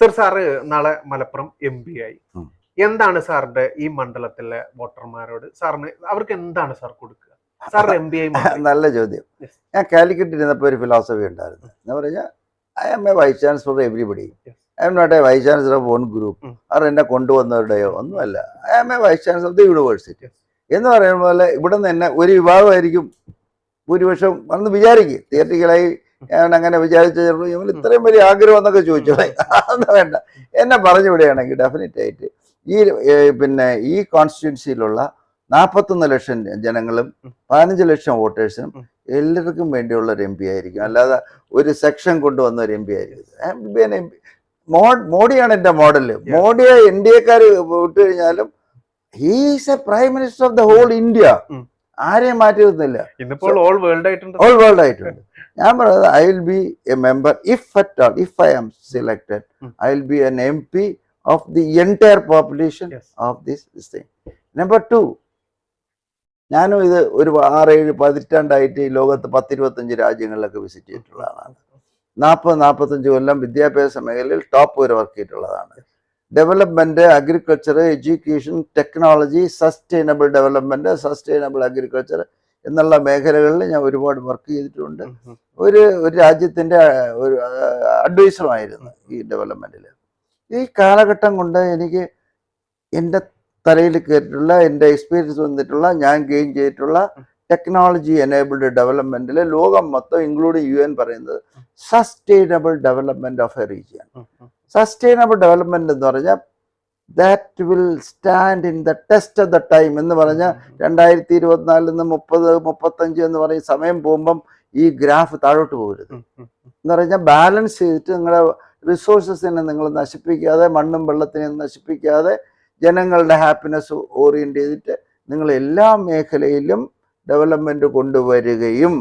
Sir sir നാളെ Malappuram M P ആയി. എന്താണ് സാറിന്റെ ഈ മണ്ഡലത്തിലെ വോട്ടർമാരോട്? സാറിന് അവർക്ക് എന്താണ് സാർ കൊടുക്കുക? സാർ എം പി ആയി നല്ല ചോദ്യം. ഞാൻ കാലിക്കറ്റ് ഇരുന്നപ്പോൾ ഒരു ഫിലോസഫി ഉണ്ടായിരുന്നു. എന്ന് പറഞ്ഞാൽ I'm a vice chancellor everybody I'm not a vice chancellor of one group. അവർ എന്നെ കൊണ്ടുവന്നവരുടെയോ ഒന്നുമല്ല. I'm a vice chancellor of the university എന്ന് പറയുന്ന പോലെ ഇവിടെ നിന്ന് തന്നെ ഒരു വിഭാഗമായിരിക്കും ഭൂരിപക്ഷം വന്ന് വിചാരിക്കും. തിയറ്റിക്കലായി ഞാൻ അങ്ങനെ വിചാരിച്ചു ഇവൻ ഇത്രയും വലിയ ആഗ്രഹം എന്നൊക്കെ ചോദിച്ചു. അതൊന്നും വേണ്ട. എന്നെ പറഞ്ഞു വിടുകയാണെങ്കിൽ ഡെഫിനറ്റ് ആയിട്ട് ഈ പിന്നെ ഈ കോൺസ്റ്റിറ്റ്യുവൻസിയിലുള്ള നാൽപ്പത്തൊന്ന് ലക്ഷം ജനങ്ങളും. പതിനഞ്ച് ലക്ഷം വോട്ടേഴ്സും. എല്ലാവർക്കും വേണ്ടിയുള്ള ഒരു എം പി ആയിരിക്കും. അല്ലാതെ ഒരു സെക്ഷൻ കൊണ്ടുവന്ന ഒരു എം പി ആയിരിക്കും. മോഡിയാണ് എന്റെ മോഡൽ മോഡിയെ എൻ ഡി എക്കാർ വിട്ടു കഴിഞ്ഞാലും he's a prime minister of the whole India. ആരെയും മാറ്റി നിർത്തുന്നില്ല ആയിട്ടുണ്ട്. ഓൾ വേൾഡ് ആയിട്ടുണ്ട്. ഞാൻ പറയുന്നത് I will be a member if at all if I am selected. I will be an M P of the entire population. Of this this thing number two ഞാനും ഇത് ഒരു ആറേഴ് പതിറ്റാണ്ടായിട്ട് ഈ ലോകത്ത് പത്തിരുപത്തഞ്ച് രാജ്യങ്ങളിലൊക്കെ വിസിറ്റ് ചെയ്തിട്ടുള്ള ആളാണ് നാൽപ്പത് നാൽപ്പത്തഞ്ച് കൊല്ലം വിദ്യാഭ്യാസ മേഖലയിൽ ടോപ്പ് വരെ വർക്ക് ചെയ്തിട്ടുള്ളതാണ് development agriculture education technology sustainable development sustainable agriculture എന്നുള്ള മേഖലകളിൽ ഞാൻ ഒരുപാട് വർക്ക് ചെയ്തിട്ടുണ്ട്. ഒരു ഒരു രാജ്യത്തിന്റെ ഒരു അഡ്വൈസറുമായിരുന്നു ഈ ഡെവലപ്മെന്റിൽ ഈ കാലഘട്ടം കൊണ്ട് എനിക്ക് എന്റെ തലയിൽ കയറിയിട്ടുള്ള എന്റെ എക്സ്പീരിയൻസ് വന്നിട്ടുള്ള ഞാൻ ഗെയിൻ ചെയ്തിട്ടുള്ള ടെക്നോളജി എനേബിൾഡ് ഡെവലപ്മെന്റിൽ ലോകം മൊത്തം ഇൻക്ലൂഡിങ് യു എൻ പറയുന്നത് sustainable development of a region. Sustainable development എന്ന് പറഞ്ഞാൽ that will stand in the test of the time എന്ന് പറഞ്ഞാൽ രണ്ടായിരത്തി ഇരുപത്തിനാലിൽ നിന്ന് മുപ്പത് മുപ്പത്തഞ്ച് എന്ന് പറയും സമയം പോകുമ്പം ഈ ഗ്രാഫ് താഴോട്ട് പോകരുത്. എന്ന് പറഞ്ഞാൽ ബാലൻസ് ചെയ്തിട്ട് നിങ്ങളുടെ റിസോഴ്സസിനെ നിങ്ങൾ നശിപ്പിക്കാതെ മണ്ണും വെള്ളത്തിനെ നശിപ്പിക്കാതെ ജനങ്ങളുടെ ഹാപ്പിനെസ് ഓറിയന്റ് ചെയ്തിട്ട് നിങ്ങൾ എല്ലാ മേഖലയിലും ഡെവലപ്മെന്റ് കൊണ്ടുവരികയും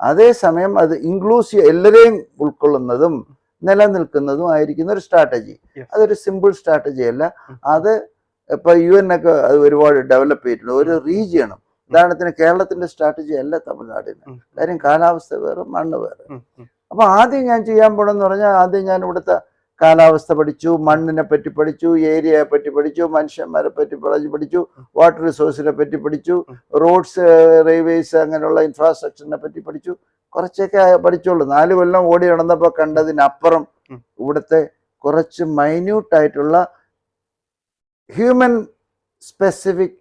അതേസമയം അത് ഇൻക്ലൂസീവ് എല്ലാവരെയും ഉൾക്കൊള്ളുന്നതും നിലനിൽക്കുന്നതും ആയിരിക്കുന്ന ഒരു സ്ട്രാറ്റജി. അതൊരു സിമ്പിൾ സ്ട്രാറ്റജി അല്ല. അത് ഇപ്പൊ യു എൻ ഒക്കെ അത് ഒരുപാട് ഡെവലപ്പ് ചെയ്തിട്ടുണ്ട്. ഒരു റീജിയണും ഉദാഹരണത്തിന് കേരളത്തിന്റെ സ്ട്രാറ്റജി അല്ല തമിഴ്നാടിന്. കാര്യം കാലാവസ്ഥ വേറെ മണ്ണ് വേറെ. അപ്പൊ ആദ്യം ഞാൻ ചെയ്യാൻ പോണെന്ന് പറഞ്ഞാൽ ആദ്യം ഞാൻ ഇവിടുത്തെ കാലാവസ്ഥ പഠിച്ചു മണ്ണിനെ പറ്റി പഠിച്ചു ഏരിയയെ പറ്റി പഠിച്ചു മനുഷ്യന്മാരെ പറ്റി പഠിച്ചു പഠിച്ചു വാട്ടർ റിസോഴ്സിനെ പറ്റി പഠിച്ചു റോഡ്സ് റെയിൽവേസ് അങ്ങനെയുള്ള ഇൻഫ്രാസ്ട്രക്ചറിനെ പറ്റി പഠിച്ചു. കുറച്ചൊക്കെ പഠിച്ചോളൂ നാല് കൊല്ലം ഓടി നടന്നപ്പോൾ കണ്ടതിനപ്പുറം. ഇവിടുത്തെ കുറച്ച് മൈന്യൂട്ട് ആയിട്ടുള്ള human specific.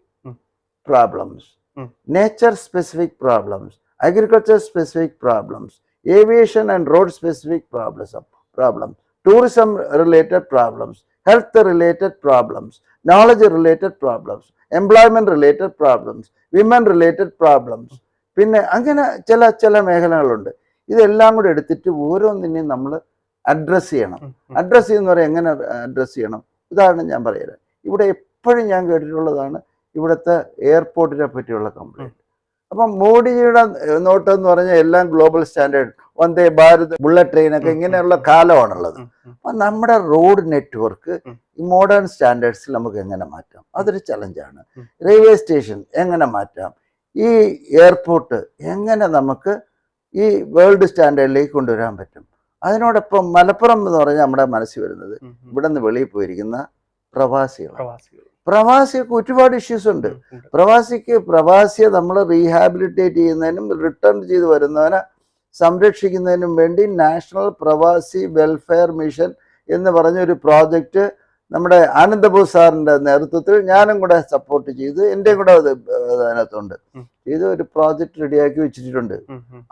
Problems nature specific problems agriculture specific problems, aviation and road specific problems, problems, tourism related problems, health related problems, knowledge related problems, employment related problems, women related problems. പിന്നെ അങ്ങനെ ചില ചില മേഖലകളുണ്ട്. ഇതെല്ലാം കൂടെ എടുത്തിട്ട് ഓരോന്നിനെയും നമ്മൾ അഡ്രസ്സ് ചെയ്യണം. അഡ്രസ്സ് ചെയ്യുന്ന പറയാൻ എങ്ങനെ അഡ്രസ്സ് ചെയ്യണം? ഉദാഹരണം ഞാൻ പറയാം ഇവിടെ എപ്പോഴും ഞാൻ കേട്ടിട്ടുള്ളതാണ് ഇവിടുത്തെ എയർപോർട്ടിനെ പറ്റിയുള്ള കംപ്ലൈന്റ് അപ്പം മോഡിയുടെ നോട്ടം എന്ന് പറഞ്ഞാൽ എല്ലാം global standard Vande Bharat bullet ട്രെയിനൊക്കെ ഇങ്ങനെയുള്ള കാലമാണുള്ളത്. അപ്പം നമ്മുടെ റോഡ് നെറ്റ്വർക്ക് ഈ മോഡേൺ സ്റ്റാൻഡേർഡ്സിൽ നമുക്ക് എങ്ങനെ മാറ്റാം? അതൊരു ചലഞ്ചാണ്. റെയിൽവേ സ്റ്റേഷൻ എങ്ങനെ മാറ്റാം? ഈ എയർപോർട്ട് എങ്ങനെ നമുക്ക് ഈ വേൾഡ് സ്റ്റാൻഡേർഡിലേക്ക് കൊണ്ടുവരാൻ പറ്റും? അതിനോടൊപ്പം മലപ്പുറം എന്ന് പറഞ്ഞാൽ നമ്മുടെ മനസ്സിൽ വരുന്നത്. ഇവിടെ നിന്ന് വെളിയിൽ പോയിരിക്കുന്ന പ്രവാസികൾ പ്രവാസികൾക്ക് ഒരുപാട് ഇഷ്യൂസ് ഉണ്ട്. ഉണ്ട്. പ്രവാസിക്ക് പ്രവാസിയെ നമ്മൾ റീഹാബിലിറ്റേറ്റ് ചെയ്യുന്നതിനും റിട്ടേൺ ചെയ്ത് വരുന്നവനെ സംരക്ഷിക്കുന്നതിനും വേണ്ടി നാഷണൽ പ്രവാസി വെൽഫെയർ മിഷൻ എന്ന് പറഞ്ഞ ഒരു പ്രോജക്റ്റ് നമ്മുടെ ആനന്ദബോസ് സാറിന്റെ നേതൃത്വത്തിൽ ഞാനും കൂടെ സപ്പോർട്ട് ചെയ്ത് എന്റെ കൂടെ അത് അതിനകത്തുണ്ട്. ഇത് ഒരു പ്രോജക്റ്റ് റെഡിയാക്കി വെച്ചിട്ടുണ്ട്.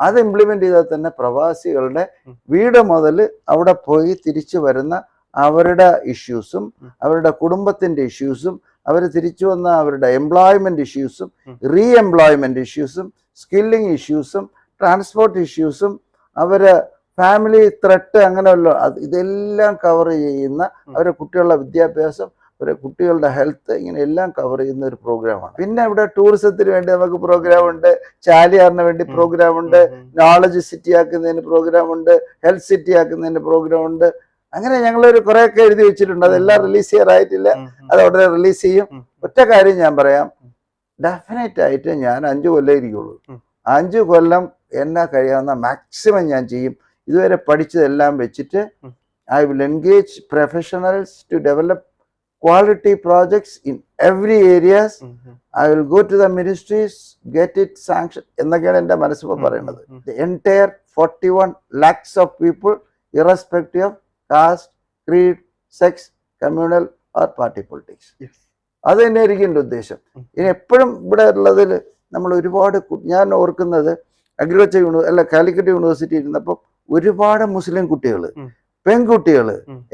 അത് ഇംപ്ലിമെന്റ് ചെയ്താൽ തന്നെ പ്രവാസികളുടെ വീട് മുതൽ അവിടെ പോയി തിരിച്ചു വരുന്ന അവരുടെ ഇഷ്യൂസും അവരുടെ കുടുംബത്തിന്റെ ഇഷ്യൂസും അവർ തിരിച്ചു വന്ന അവരുടെ എംപ്ലോയ്മെന്റ് ഇഷ്യൂസും റീ എംപ്ലോയ്മെന്റ് ഇഷ്യൂസും സ്കില്ലിംഗ് ഇഷ്യൂസും ട്രാൻസ്പോർട്ട് ഇഷ്യൂസും അവർ ഫാമിലി ത്രെട്ട് അങ്ങനെയുള്ള ഇതെല്ലാം കവർ ചെയ്യുന്ന അവരെ കുട്ടികളുടെ വിദ്യാഭ്യാസം അവരെ കുട്ടികളുടെ ഹെൽത്ത് ഇങ്ങനെ എല്ലാം കവർ ചെയ്യുന്ന ഒരു പ്രോഗ്രാമാണ് പിന്നെ ഇവിടെ ടൂറിസത്തിന് വേണ്ടി നമുക്ക് പ്രോഗ്രാം ഉണ്ട്. ചാലിയാറിന് വേണ്ടി പ്രോഗ്രാം ഉണ്ട്. നോളജ് സിറ്റി ആക്കുന്നതിന് പ്രോഗ്രാം ഉണ്ട്. ഹെൽത്ത് സിറ്റി ആക്കുന്നതിന് പ്രോഗ്രാം ഉണ്ട്. അങ്ങനെ ഞങ്ങളൊരു കുറെയൊക്കെ എഴുതി വെച്ചിട്ടുണ്ട്. അതെല്ലാം റിലീസ് ചെയ്യാറായിട്ടില്ല. അത് ഉടനെ റിലീസ് ചെയ്യും. ഒറ്റ കാര്യം ഞാൻ പറയാം. ഡെഫിനറ്റ് ആയിട്ട് ഞാൻ അഞ്ചു കൊല്ലം ഇരിക്കുള്ളൂ. അഞ്ചു കൊല്ലം എന്നെ കഴിയാവുന്ന മാക്സിമം ഞാൻ ചെയ്യും. ഇതുവരെ പഠിച്ചതെല്ലാം വെച്ചിട്ട് I will engage professionals to develop quality projects in every areas I will go to the ministries get it sanction എന്നൊക്കെയാണ് എന്റെ മനസ്സിപ്പോൾ പറയുന്നത് entire forty one lakhs of people irrespective of caste creed sex communal or party politics അത് തന്നെയായിരിക്കും എന്റെ ഉദ്ദേശം. ഇനി എപ്പോഴും ഇവിടെ ഉള്ളതിൽ നമ്മൾ ഒരുപാട് ഞാൻ ഓർക്കുന്നത് അഗ്രികൾച്ചർ കാലിക്കറ്റ് യൂണിവേഴ്സിറ്റി ഇരുന്നപ്പോൾ ഒരുപാട് മുസ്ലിം കുട്ടികൾ. പെൺകുട്ടികൾ.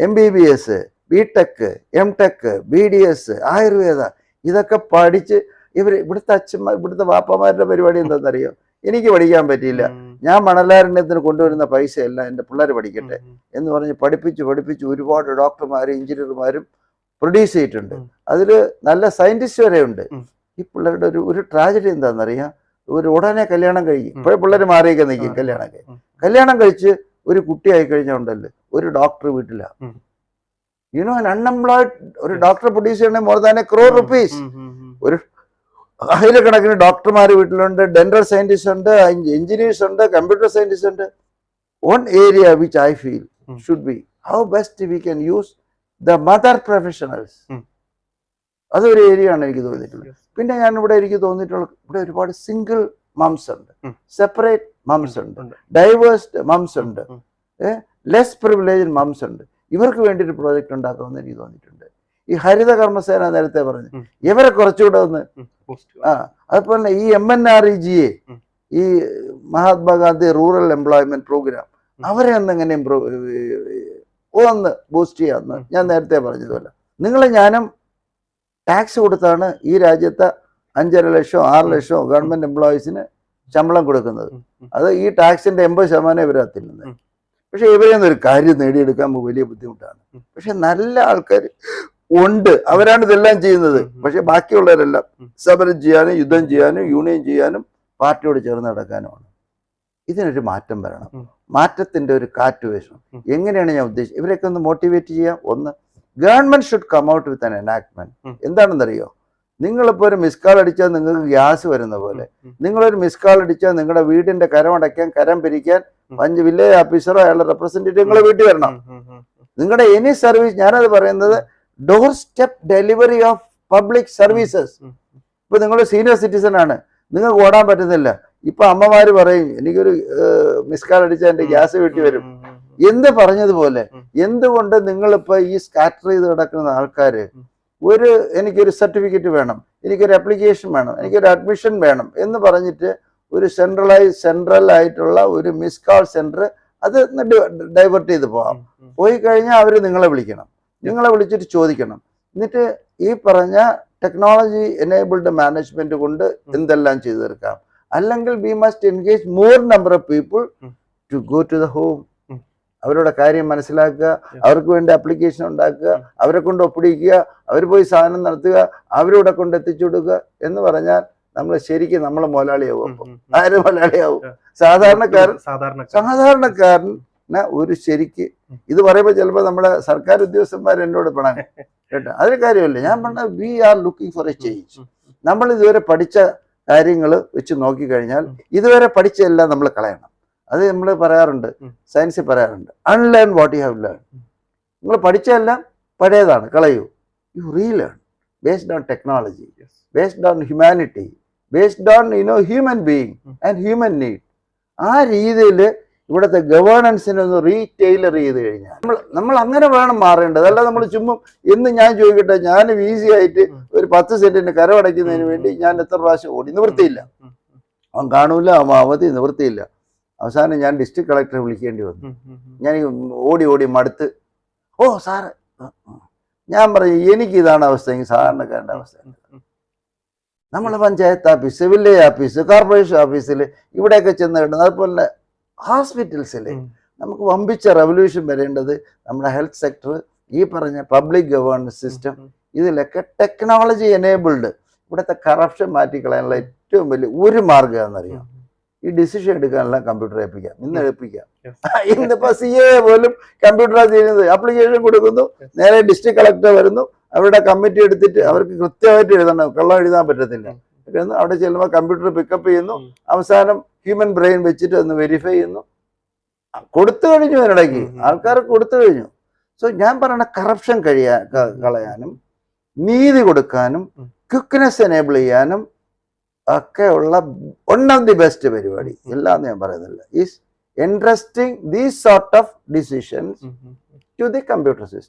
M B B S B tech M tech B D S Ayurveda ഇതൊക്കെ പഠിച്ച് ഇവർ ഇവിടുത്തെ അച്ഛന്മാർ ഇവിടുത്തെ വാപ്പമാരുടെ പരിപാടി എന്താണെന്നറിയോ? എനിക്ക് പഠിക്കാൻ പറ്റിയില്ല. ഞാൻ മണലാരണ്യത്തിന് കൊണ്ടുവരുന്ന പൈസ എല്ലാം എന്റെ പിള്ളേർ പഠിക്കട്ടെ എന്ന് പറഞ്ഞ് പഠിപ്പിച്ച് പഠിപ്പിച്ച് ഒരുപാട് ഡോക്ടർമാരും എഞ്ചിനീയർമാരും പ്രൊഡ്യൂസ് ചെയ്തിട്ടുണ്ട്. അതിൽ നല്ല സയന്റിസ്റ്റ് വരെ ഉണ്ട് ഈ പിള്ളേരുടെ ഒരു ഒരു ട്രാജഡി എന്താണെന്നറിയാം? ഒരു ഉടനെ കല്യാണം കഴിക്കും. ഇപ്പോഴെ പിള്ളേർ മാറിയൊക്കെ നിൽക്കും കല്യാണം കല്യാണം കഴിച്ച് ഒരു കുട്ടിയായി കഴിഞ്ഞുണ്ടല്ലേ ഒരു ഡോക്ടർ വീട്ടിലാണ്. യുനോ അൺഎംപ്ലോയിഡ് ഒരു ഡോക്ടർ പ്രൊഡ്യൂസ് ചെയ്യണേ more than a crore rupees ഒരു. ആയിരക്കണക്കിന് ഡോക്ടർമാർ വീട്ടിലുണ്ട് ഡെന്റൽ സയന്റിസ്റ്റ് ഉണ്ട് എഞ്ചിനീയേഴ്സ് ഉണ്ട് കമ്പ്യൂട്ടർ സയന്റിസ്റ്റ് ഉണ്ട്. One area which I feel um. Should be how best we can use the mother professionals um. അതൊരു ഏരിയ ആണ് എനിക്ക് തോന്നിയിട്ടുള്ളത്. പിന്നെ ഞാൻ ഇവിടെ എനിക്ക് തോന്നിയിട്ടുള്ള ഇവിടെ ഒരുപാട് സിംഗിൾ മംസ് ഉണ്ട്. സെപ്പറേറ്റ് മംസ് ഉണ്ട്. ഡൈവേഴ്സ്ഡ് മംസ് ഉണ്ട്. ലെസ് പ്രിവിലേജ് മംസ് ഉണ്ട്. ഇവർക്ക് വേണ്ടി ഒരു പ്രോജക്റ്റ് ഉണ്ടാക്കുമെന്ന് എനിക്ക് തോന്നിയിട്ടുണ്ട്. ഈ ഹരിത കർമ്മസേന നേരത്തെ പറഞ്ഞു. ഇവരെ കുറച്ചുകൂടെ ഒന്ന് ആ അതുപോലെ തന്നെ ഈ M N R E G A ഈ മഹാത്മാഗാന്ധി റൂറൽ എംപ്ലോയ്മെന്റ് പ്രോഗ്രാം അവരെ ഒന്ന് എങ്ങനെ ഇമ്പ്രൂവ് ഒന്ന് ബൂസ്റ്റ് ചെയ്യാമെന്ന് ഞാൻ നേരത്തെ പറഞ്ഞതുപോലെ. നിങ്ങളെ ഞാനും ടാക്സ് കൊടുത്താണ് ഈ രാജ്യത്തെ അഞ്ചര ലക്ഷം ആറ് ലക്ഷം ഗവൺമെന്റ് എംപ്ലോയീസിന് ശമ്പളം കൊടുക്കുന്നത്. അത് ഈ ടാക്സിന്റെ എൺപത് ശതമാനം ഇവരത്തില്ലുന്നത് ഉം. പക്ഷെ ഇവരെയൊന്നും ഒരു കാര്യം നേടിയെടുക്കാൻ വലിയ ബുദ്ധിമുട്ടാണ്. പക്ഷെ നല്ല ആൾക്കാർ ഉണ്ട്. അവരാണ് ഇതെല്ലാം ചെയ്യുന്നത്. പക്ഷെ ബാക്കിയുള്ളവരെല്ലാം. സമരം ചെയ്യാനും യുദ്ധം ചെയ്യാനും യൂണിയൻ ചെയ്യാനും പാർട്ടിയോട് ചേർന്ന് നടക്കാനുമാണ്. ഇതിനൊരു മാറ്റം വരണം. മാറ്റത്തിന്റെ ഒരു കാറ്റ് വീശണം എങ്ങനെയാണ് ഞാൻ ഉദ്ദേശിച്ചത്? ഇവരെയൊക്കെ ഒന്ന് മോട്ടിവേറ്റ് ചെയ്യാം. ഒന്ന് government should come out with an enactment. എന്താണെന്നറിയോ? നിങ്ങളിപ്പോൾ ഒരു മിസ് കാൾ അടിച്ചാൽ നിങ്ങൾക്ക് ഗ്യാസ് വരുന്ന പോലെ. നിങ്ങളൊരു മിസ് കാൾ അടിച്ചാൽ നിങ്ങളുടെ വീടിന്റെ കരം അടയ്ക്കാൻ കരം പിരിക്കാൻ. പഞ്ച് വില്ലേജ് ഓഫീസറോ അയാളുടെ റെപ്രസെന്റേറ്റീവ് നിങ്ങളെ വീട്ടിൽ വരണം. നിങ്ങളുടെ എനി സർവീസ് ഞാനത് പറയുന്നത് doorstep delivery of public services ഇപ്പൊ നിങ്ങൾ സീനിയർ സിറ്റിസൺ ആണ്. നിങ്ങൾക്ക് ഓടാൻ പറ്റുന്നില്ല. ഇപ്പൊ അമ്മമാര് പറയും എനിക്കൊരു മിസ് കാൾ അടിച്ചാൽ എന്റെ ഗ്യാസ് വീട്ടിൽ വരും. എന്ത് പറഞ്ഞതുപോലെ. എന്തുകൊണ്ട് നിങ്ങളിപ്പോ ഈ സ്കാറ്റർ ചെയ്ത് കിടക്കുന്ന ആൾക്കാര്. ഒരു എനിക്കൊരു സർട്ടിഫിക്കറ്റ് വേണം എനിക്കൊരു അപ്ലിക്കേഷൻ വേണം എനിക്കൊരു അഡ്മിഷൻ വേണം എന്ന് പറഞ്ഞിട്ട് ഒരു സെൻട്രലൈസ് സെൻട്രൽ ആയിട്ടുള്ള ഒരു മിസ് കാൾ സെന്റർ അത് ഡൈവേർട്ട് ചെയ്ത് പോവാം. പോയി കഴിഞ്ഞാൽ അവർ നിങ്ങളെ വിളിക്കണം നിങ്ങളെ വിളിച്ചിട്ട് ചോദിക്കണം എന്നിട്ട് ഈ പറഞ്ഞ ടെക്നോളജി എനേബിൾഡ് മാനേജ്മെന്റ് കൊണ്ട് എന്തെല്ലാം ചെയ്തു തീർക്കാം അല്ലെങ്കിൽ we must engage more number of people to go to the home. അവരുടെ കാര്യം മനസ്സിലാക്കുക അവർക്ക് വേണ്ടി അപ്ലിക്കേഷൻ ഉണ്ടാക്കുക അവരെ കൊണ്ട് ഒപ്പിടിക്കുക അവർ പോയി സാധനം നടത്തുക അവരിവിടെ കൊണ്ട് എത്തിച്ചു കൊടുക്കുക എന്ന് പറഞ്ഞാൽ നമ്മൾ ശരിക്കും നമ്മൾ മുതലാളിയാവും അപ്പം. ആര് മുതലാളിയാവും സാധാരണക്കാരൻ. സാധാരണക്കാരൻ. ഒരു ശരിക്ക് ഇത് പറയുമ്പോൾ ചിലപ്പോൾ നമ്മുടെ സർക്കാർ ഉദ്യോഗസ്ഥന്മാർ എന്നോട് പണം കേട്ടോ. അതിന് കാര്യമല്ല. ഞാൻ പറഞ്ഞ we are looking for a change നമ്മൾ ഇതുവരെ പഠിച്ച കാര്യങ്ങൾ വെച്ച് നോക്കിക്കഴിഞ്ഞാൽ. ഇതുവരെ പഠിച്ചതെല്ലാം നമ്മൾ കളയണം. അത് നമ്മൾ പറയാറുണ്ട്. സയൻസിൽ പറയാറുണ്ട്. Unlearn what you have learn നിങ്ങൾ പഠിച്ചതെല്ലാം പഴയതാണ്. കളയൂ. You relearn based on technology. Based on humanity based on you know human being. And human need ആ രീതിയിൽ ഇവിടുത്തെ ഗവേണൻസിനെ ഒന്ന് റീറ്റെയിലർ ചെയ്ത് കഴിഞ്ഞാൽ നമ്മൾ നമ്മൾ അങ്ങനെ വേണം മാറേണ്ടത്. അല്ല നമ്മൾ ചുമ്മാ എന്ന് ഞാൻ ചോദിക്കട്ടെ ഞാൻ ഈസി ആയിട്ട് ഒരു പത്ത് സെന്റിന് കരമടയ്ക്കുന്നതിന് വേണ്ടി ഞാൻ എത്ര പ്രാവശ്യം ഓടി. നിവൃത്തിയില്ല. അവൻ കാണൂല അവൻ അവധി നിവൃത്തിയില്ല. അവസാനം ഞാൻ ഡിസ്ട്രിക്ട് കളക്ടറെ വിളിക്കേണ്ടി വന്നു. ഞാൻ ഓടി ഓടി മടുത്ത് ഓ സാറ് ഞാൻ പറഞ്ഞു എനിക്ക് ഇതാണ് അവസ്ഥ സാധാരണക്കാരന്റെ അവസ്ഥ. നമ്മളെ panchayat office village office corporation ഓഫീസിൽ ഇവിടെയൊക്കെ ചെന്ന് കിട്ടുന്നത് അതുപോലെ ഹോസ്പിറ്റൽസിൽ നമുക്ക് വമ്പിച്ച റെവല്യൂഷൻ വരേണ്ടത് നമ്മുടെ ഹെൽത്ത് സെക്ടർ ഈ പറഞ്ഞ പബ്ലിക് ഗവേണൻസ് സിസ്റ്റം ഇതിലൊക്കെ ടെക്നോളജി എനേബിൾഡ് ഇവിടുത്തെ കറപ്ഷൻ മാറ്റിക്കളയാനുള്ള ഏറ്റവും വലിയ ഒരു മാർഗം എന്നറിയാം ഈ ഡിസിഷൻ എടുക്കാനെല്ലാം കമ്പ്യൂട്ടർ ഏൽപ്പിക്കാം. ഇന്ന് ഏൽപ്പിക്കാം. Yes. ഇന്നിപ്പോ സി എ പോലും കമ്പ്യൂട്ടറാണ് ചെയ്യുന്നത്. ആപ്ലിക്കേഷൻ കൊടുക്കുന്നു. നേരെ ഡിസ്ട്രിക്ട് കളക്ടർ വരുന്നു. അവരുടെ കമ്മിറ്റി എടുത്തിട്ട് അവർക്ക് കൃത്യമായിട്ട് എഴുതണം. കള്ളം എഴുതാൻ പറ്റത്തില്ല. അവിടെ ചെല്ലുമ്പോൾ കമ്പ്യൂട്ടർ പിക്കപ്പ് ചെയ്യുന്നു. അവസാനം ഹ്യൂമൻ ബ്രെയിൻ വെച്ചിട്ട് അന്ന് വെരിഫൈ ചെയ്യുന്നു. കൊടുത്തു കഴിഞ്ഞു അതിനിടയ്ക്ക്. ഉം. കൊടുത്തു കഴിഞ്ഞു. സോ ഞാൻ പറയണ കറപ്ഷൻ കഴിയാ കളയാനും നീതി കൊടുക്കാനും ക്വിക്ക്നെസ് ക്വിക്നെസ് എനേബിൾ ചെയ്യാനും ഒക്കെ ഉള്ള വൺ ഓഫ് ദി ബെസ്റ്റ് പരിപാടി. എല്ലാം ഞാൻ പറയുന്നില്ല. Is interesting these sort of decisions. To the computer system